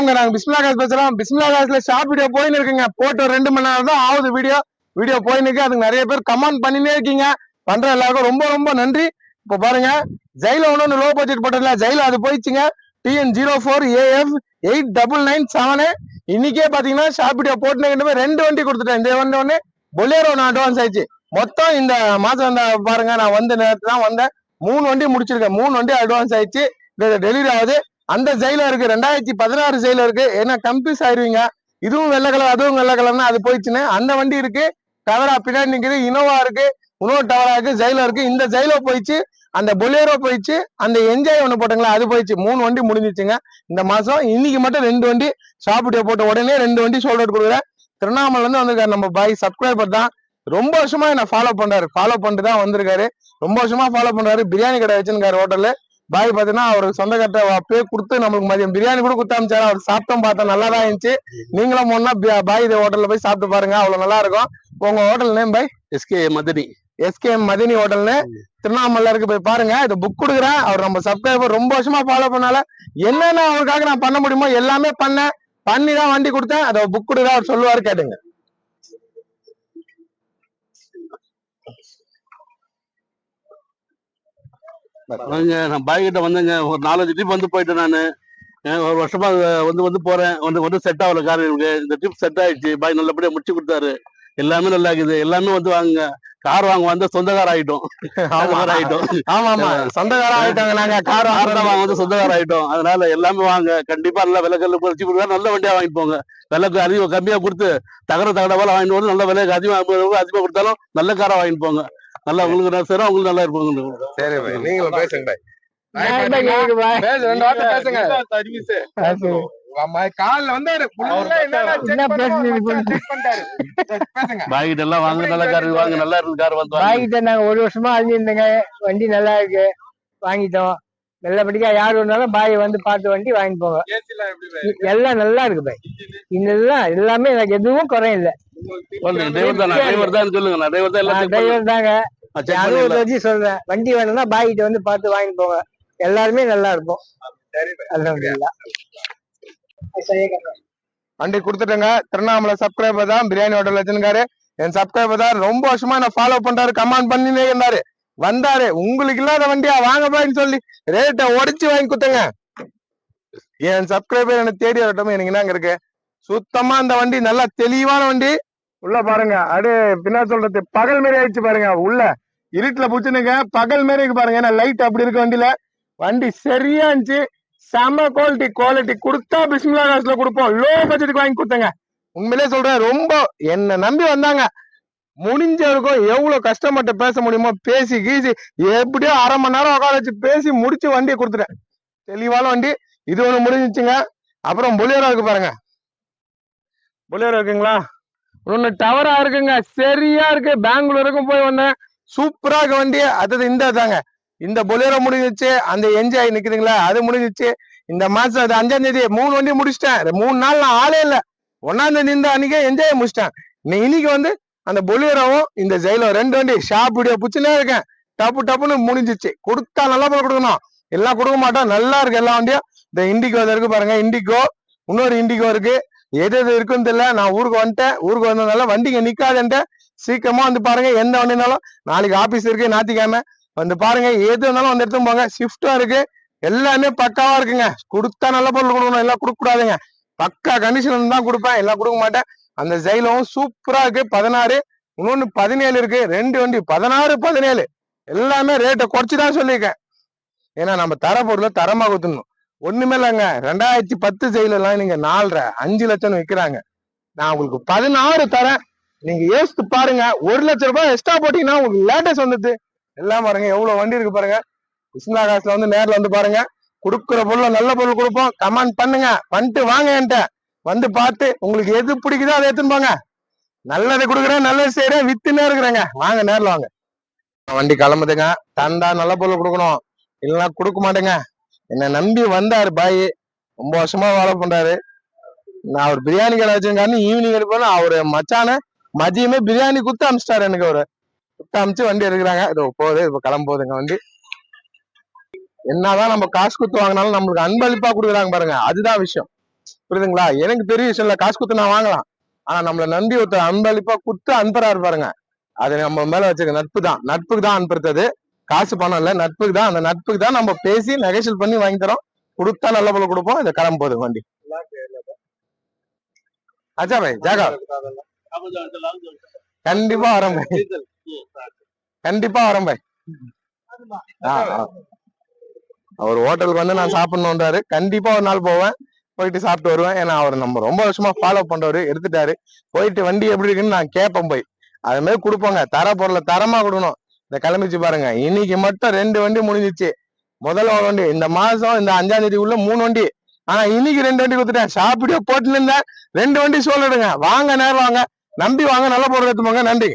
வணக்கம்ங்க. நாங்க பிஸ்மிலா காசு பேசுறோம். பிஸ்மிலா காசுல ஷார்ட் வீடியோ போயின்னு இருக்குங்க. போட்டு ரெண்டு மணி நேரம் தான் ஆகுது வீடியோ வீடியோ போயின்னு இருக்கு. அதுக்கு நிறைய பேர் கமெண்ட் பண்ணினே இருக்கீங்க. பண்ற எல்லாருக்கும் ரொம்ப ரொம்ப நன்றி. இப்ப பாருங்க. ஜெயில ஒண்ணு லோ பட்ஜெட் போட்டதுல ஜெயில அது போயிடுச்சுங்க. TN zero four AF eight double nine seven இன்னைக்கே பாத்தீங்கன்னா ஷார்ட் வீடியோ போட்டுனே ரெண்டு வண்டி கொடுத்துட்டேன். இந்த வண்டி ஒன்னு பொலேரோ ஒன்று அட்வான்ஸ் ஆயிடுச்சு. மொத்தம் இந்த மாசம் இந்த பாருங்க. நான் வந்த நேரத்துல தான் வந்தேன். மூணு வண்டி முடிச்சிருக்கேன். மூணு வண்டி அட்வான்ஸ் ஆயிடுச்சு. டெலிவரி ஆகுது. அந்த ஜெயில இருக்கு. ரெண்டாயிரத்தி பதினாறு ஜெயில இருக்கு. ஏன்னா கம்ப்யூஸ் ஆயிருவீங்க. இதுவும் வெள்ளை கலர் அதுவும் வெள்ளை கலர்னா அது போயிடுச்சுன்னு. அந்த வண்டி இருக்கு. டவரா பின்னாடி நிக்குது. இனோவா இருக்கு. இன்னொரு டவரா இருக்கு. ஜெயில இருக்கு. இந்த ஜெயிலோ போயிடுச்சு. அந்த பொலேரோ போயிடுச்சு. அந்த என்ஜாய் ஒண்ணு போட்டாங்களா அது போயிடுச்சு. மூணு வண்டி முடிஞ்சிச்சுங்க. இந்த மாசம் இன்னைக்கு மட்டும் ரெண்டு வண்டி சாப்பிட்டு போட்ட உடனே ரெண்டு வண்டி சோல்ட் அவுட் கொடுக்குறேன். திருவண்ணாமலை இருந்து வந்திருக்காரு நம்ம பாய் சப்ஸ்கிரைபர் தான். ரொம்ப வருஷமா என்ன ஃபாலோ பண்றாரு. ஃபாலோ பண்ணிட்டு தான் வந்திருக்காரு. ரொம்ப வருஷமா ஃபாலோ பண்றாரு. பிரியாணி கடை வச்சிருக்காரு ஹோட்டல்ல பாய் பாத்தீங்கன்னா அவருக்கு சொந்த கட்டை அப்பயே கொடுத்து நம்மளுக்கு மதியம் பிரியாணி கூட கொடுத்து அமிச்சாரு அவர் சாப்பிட்டோம் பார்த்தா நல்லா தான் இருந்துச்சு. நீங்களும் ஒன்னா பாய் இது ஹோட்டல்ல போய் சாப்பிட்டு பாருங்க அவ்வளவு நல்லா இருக்கும். உங்க ஹோட்டல் நேம் பாய்? எஸ்கே மதனி. எஸ்கேஎம் மதினி ஹோட்டல்னு திருவண்ணாமலை இருக்கு போய் பாருங்க. இது புக் கொடுக்குறேன். அவர் நம்ம சப்ஸ்கிரைபர் ரொம்ப வருஷமா ஃபாலோ பண்ணால. என்னென்ன அவருக்காக நான் பண்ண முடியுமோ எல்லாமே பண்ணேன். பண்ணி தான் வண்டி கொடுத்தேன். அதை புக் கொடுக்குறேன். அவர் சொல்லுவாரு கேட்டுங்க. நான் பாய் கிட்ட வந்தேங்க. ஒரு நாலஞ்சு ட்ரிப் வந்து போயிட்டேன் நான். ஒரு வருஷமா வந்து வந்து போறேன். வந்து வந்து செட் ஆகல கார் எனக்கு இந்த ட்ரிப் செட் ஆயிடுச்சு. பாய் நல்லபடியா முடிச்சு கொடுத்தாரு. எல்லாமே நல்லா இருக்குது. எல்லாமே வந்து வாங்க கார் வாங்க வந்த சொந்தக்கார ஆயிட்டோம் சொந்தக்கார ஆயிட்டோம் ஆமா ஆமா சொந்தக்காரா ஆயிட்டாங்க நாங்க கார் வாங்க வந்து சொந்தக்கார ஆயிட்டோம் அதனால எல்லாமே வாங்க. கண்டிப்பா நல்ல விலை கல்லு குறைச்சி கொடுத்தா நல்ல வண்டியா வாங்கிட்டு போங்க. விலைக்கு அதிகம் கம்மியா கொடுத்து தகர தகட போல வாங்கிட்டு வந்து நல்ல விலைக்கு அதிகமா அதிகமா கொடுத்தாலும் நல்ல காரா வாங்கிட்டு போங்க. நல்லா உங்களுக்கு நான் சரி உங்களுக்கு நல்லா இருப்பாங்க சரி பாய். நீங்களும் பேசுங்க பாய்? பேசு ரெண்டு வார்த்தை பேசுங்க. நாங்க ஒரு வருஷமா அழிஞ்சிருந்தோங்க வண்டி நல்லா இருக்கு. வாங்கிட்டோம். நல்லபடியா யார் வந்தாலும் பாய் வந்து பார்த்து வண்டி வாங்கிட்டு போங்க. எல்லாம் நல்லா இருக்கு பாய். இதெல்லாம் எல்லாமே எனக்கு எதுவும் குறை இல்லை சொல்லுங்க டிரைவர் தான்? டிரைவர் தான் சொல்லுங்க நான் டிரைவர் தான் எல்லாம் செக் டிரைவர் தாங்க. அனுபவத்தை பண்ணி வச்சு சொல்றேன். வண்டி வேணும்னா பாய்கிட்ட வந்து பார்த்து வாங்கிட்டு போங்க. எல்லாருமே நல்லா இருக்கும். சரி பாய். அல்ஹம்துலில்லாஹ். வண்டி கொடுத்துட்டேங்க. திருவண்ணாமலை சப்ஸ்கிரைபர் தான் பிரியாணி ஹோட்டல் வச்சிருக்காரு என் சப்ஸ்கிரைபர் தான் ரொம்ப வருஷமா என்ன ஃபாலோ பண்றாரு கமெண்ட் பண்ணினே இருந்தாரு. வந்தாரு. உங்களுக்கு இல்லாத வண்டியா? வாங்க பாய்ன்னு சொல்லி ரேட்டை உடைச்சு வாங்கி கொடுத்தங்க. என் சப்ஸ்கிரைபர் என்ன தேடி வரட்டும் எனக்கு என்னங்க இருக்கு? சுத்தமா அந்த வண்டி நல்லா தெளிவான வண்டி. உள்ள பாருங்க. அடு பின்னா சொல்றது பகல் மாரி ஆயிடுச்சு பாருங்க. உள்ள. இருட்டுல புச்சுனுங்க பகல் மாரி இருக்கு பாருங்க. ஏன்னா லைட் அப்படி இருக்கு வண்டியில. வண்டி சரியா இருந்துச்சு. செம குவாலிட்டி குவாலிட்டி கொடுத்தா பிஸ்மிலா காசுல கொடுப்போம். லோ பட்ஜெட்டுக்கு வாங்கி கொடுத்தங்க. உண்மையிலே சொல்றேன் ரொம்ப என்ன நம்பி வந்தாங்க. முடிஞ்சவருக்கும் எவ்வளவு கஷ்டப்பட்டு பேச முடியுமோ பேசி கீசி எப்படியோ அரை மணி நேரம் உட்கார வச்சு பேசி முடிச்சு வண்டியை கொடுத்துட்டேன். தெளிவான வண்டி. இது ஒண்ணு முடிஞ்சிச்சுங்க. அப்புறம் பொலியரோ இருக்கு பாருங்க. பொலியரோ இருக்குங்களா? ஒன்னு டவரா இருக்குங்க. சரியா இருக்கு. பெங்களூருக்கும் போய் வந்தேன். சூப்பராக வண்டி அது இந்த தாங்க இந்த பொலேரோ முடிஞ்சிச்சு அந்த என்ஜாய் நிக்குதுங்களா? அது முடிஞ்சிச்சு இந்த மாசம் அது அஞ்சாம் தேதி மூணு வண்டி முடிச்சிட்டேன். மூணு நாள் நான் ஆளே இல்லை. ஒன்னாம் தேதி இந்த அன்னைக்கே என்ஜாய் முடிச்சிட்டேன். இன்னை- இன்னைக்கு வந்து அந்த பொலியரோவும் இந்த ஜெயிலோ ரெண்டு வண்டி ஷாப் வீடியோ புச்சுனே இருக்கேன். டப்பு டப்புன்னு முடிஞ்சிச்சு கொடுத்தா நல்லா போல கொடுக்கணும். எல்லாம் கொடுக்க மாட்டோம். நல்லா இருக்கு எல்லா வண்டியும். இந்த இண்டிகோ இருக்கு பாருங்க. இண்டிகோ இன்னொரு இண்டிகோ இருக்கு. எது எது இருக்குன்னு தெரியல. நான் ஊருக்கு வந்துட்டேன். ஊருக்கு வந்ததுனால வண்டிங்க நிக்காதுன்ட்டு சீக்கிரமா வந்து பாருங்க எந்த வண்டினாலும் நாளைக்கு ஆபீஸ் இருக்கு ஞாயிற்றுக்கிழமை. வந்து பாருங்க எது இருந்தாலும் வந்து எடுத்து போங்க. ஷிஃப்டும் இருக்கு. எல்லாமே பக்காவா இருக்குங்க. கொடுத்தா நல்ல பொருள் கொடுக்கணும். எல்லாம் கொடுக்க கூடாதுங்க. பக்கா கண்டிஷன் தான் கொடுப்பேன். எல்லாம் கொடுக்க மாட்டேன். அந்த ஜெயிலும் சூப்பரா இருக்கு. பதினாறு. இன்னொன்னு பதினேழு இருக்கு. ரெண்டு வண்டி. பதினாறு பதினேழு. எல்லாமே ரேட்டை குறைச்சு தான் சொல்லியிருக்கேன். ஏன்னா நம்ம தர பொருளை தரமா கொடுத்துடணும். ஒண்ணுமே இல்லைங்க. ரெண்டாயிரத்தி பத்து ஜெயிலெல்லாம் நீங்க நாலரை அஞ்சு லட்சம் விற்கிறாங்க நான் உங்களுக்கு பதினாறு தரேன். நீங்க யோசித்து பாருங்க. ஒரு லட்சம் ரூபாய் எக்ஸ்ட்ரா போட்டீங்கன்னா உங்களுக்கு லேட்டஸ்ட் வந்துட்டு எல்லாம் பாருங்க எவ்வளவு வண்டி இருக்கு பாருங்க. விஸ்வா காசுல வந்து நேர்ல வந்து பாருங்க. கொடுக்குற பொருள் நல்ல பொருள் கொடுப்போம். கமெண்ட் பண்ணுங்க. வந்துட்டு வாங்க என்கிட்ட. வந்து பார்த்து உங்களுக்கு எது பிடிக்குதோ அதை எடுத்துன்னு போங்க. நல்லதை கொடுக்குறேன் நல்லது செய்யறேன் வித்துனே இருக்கிறேங்க. வாங்க நேர்ல வாங்க. வண்டி கிளம்புதுங்க. தந்தா நல்ல பொருள் கொடுக்கணும். இல்லைன்னா கொடுக்க மாட்டேங்க. என்னை நம்பி வந்தாரு பாய். ரொம்ப வருஷமா வேலை பண்றாரு. நான் அவர் பிரியாணி கடை வச்சிருக்காருன்னு ஈவினிங் எடுப்பேன் அவரு மச்சான மதியமே பிரியாணி குத்து அமிச்சிட்டாரு எனக்கு அவரு. குத்து அமிச்சு வண்டி எடுக்கிறாங்க. இதோ போகுது இப்ப கிளம்ப போகுதுங்க வண்டி. என்னதான் நம்ம காசு குத்து வாங்கினாலும் நம்மளுக்கு அன்பளிப்பா கொடுக்குறாங்க பாருங்க. அதுதான் விஷயம். புரியுதுங்களா? எனக்கு பெரிய விஷயம் இல்ல. காசு கொடுத்து நான் வாங்கலாம். ஆனா நம்மள நம்பி ஒருத்தர் அன்பளிப்பா குத்து அனுப்புறாரு பாருங்க. அது நம்ம மேல வச்சிருக்க நட்பு தான். நட்புக்கு தான் அனுப்புறது காசு பணம் இல்ல. நட்புக்கு தான். அந்த நட்புக்கு தான் நம்ம பேசி நெகோஷியல் பண்ணி வாங்கி தரோம். கொடுத்தா நல்ல போல கொடுப்போம். இந்த கிளம்ப போகுது வண்டி அச்சா பாய் ஜாகா கண்டிப்பா வரேன் பாய் கண்டிப்பா வரேன் பாய் அவர் ஹோட்டலுக்கு வந்து நான் சாப்பிடணுன்றாரு கண்டிப்பா ஒரு நாள் போவேன். போயிட்டு சாப்பிட்டு வருவேன். ஏன்னா அவர் நம்ம ரொம்ப வருஷமா ஃபாலோ பண்றவரு எடுத்துட்டாரு. போயிட்டு வண்டி எப்படி இருக்குன்னு நான் கேட்பேன் போய். அது மாதிரி கொடுப்போங்க. தர பொருளை தரமா கொடுக்கணும். இந்த கிளம்பிச்சு பாருங்க. இன்னைக்கு மட்டும் ரெண்டு வண்டி முடிஞ்சிச்சு. முதல்ல ஒரு வண்டி. இந்த மாசம் இந்த அஞ்சாம் தேதி உள்ள மூணு வண்டி. ஆனா இன்னைக்கு ரெண்டு வண்டி கொடுத்துட்டேன். ஷாப்பிடியோ போட்டுன்னு இருந்தேன். ரெண்டு வண்டி சொல்லிடுங்க வாங்க நேரம் வாங்க. நம்பி வாங்க நல்ல பொருள் எடுத்து போங்க. நன்றி.